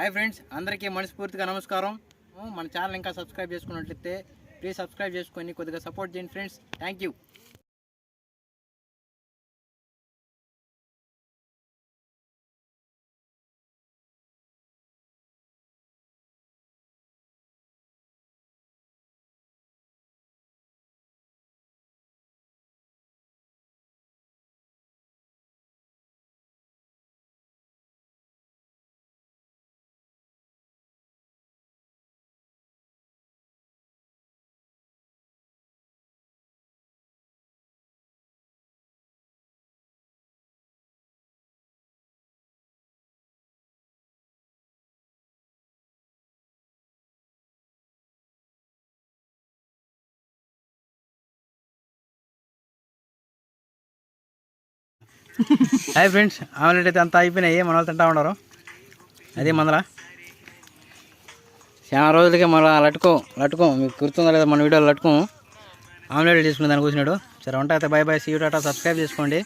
Hi friends అందరికీ మనస్ఫూర్తిగా నమస్కారం. మన ఛానల్ ఇంకా సబ్స్క్రైబ్ చేసుకున్నట్లయితే ప్లీజ్ సబ్స్క్రైబ్ చేసుకొని కొద్దిగా సపోర్ట్ చేయండి friends. Thank hi friends omelette అయితే అంతా అయిపోయినాయి. మన వాళ్ళు తింటా ఉండరు అదే మందల చాలా రోజులకి మన లట్టుకో లట్టుకో. మీకు గుర్తుందా లేదా మన వీడియోలో లట్టుకో. ఆమ్లెట్ తీసుకునే దానికి కూర్చున్నాడు. సరే ఉంటా అయితే bye bye see tata subscribe చేసుకోండి.